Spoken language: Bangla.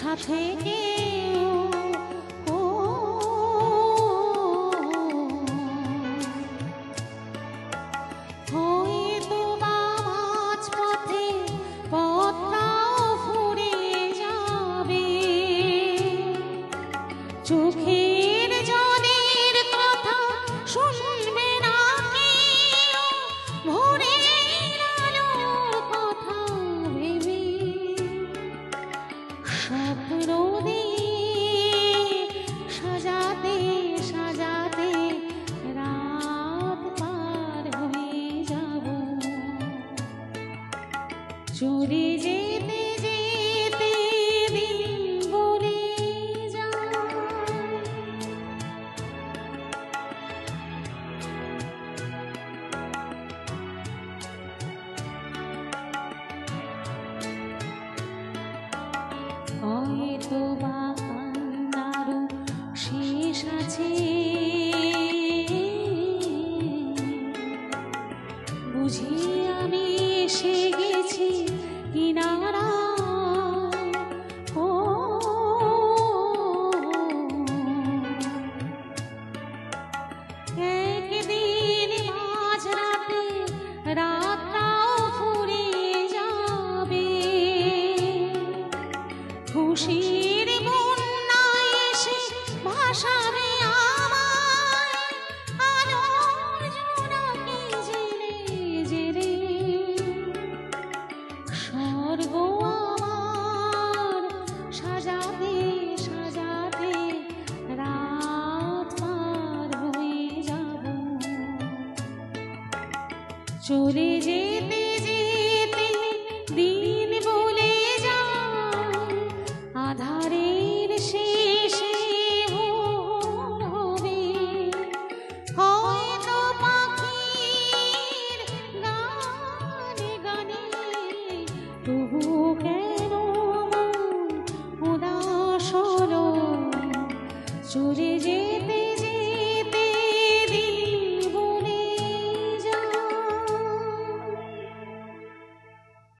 সাথে ও চলে যেতে যেতে দিন বলে হয়তো বা খুশির বন্যা এসে ভাসাবে চলে যেতে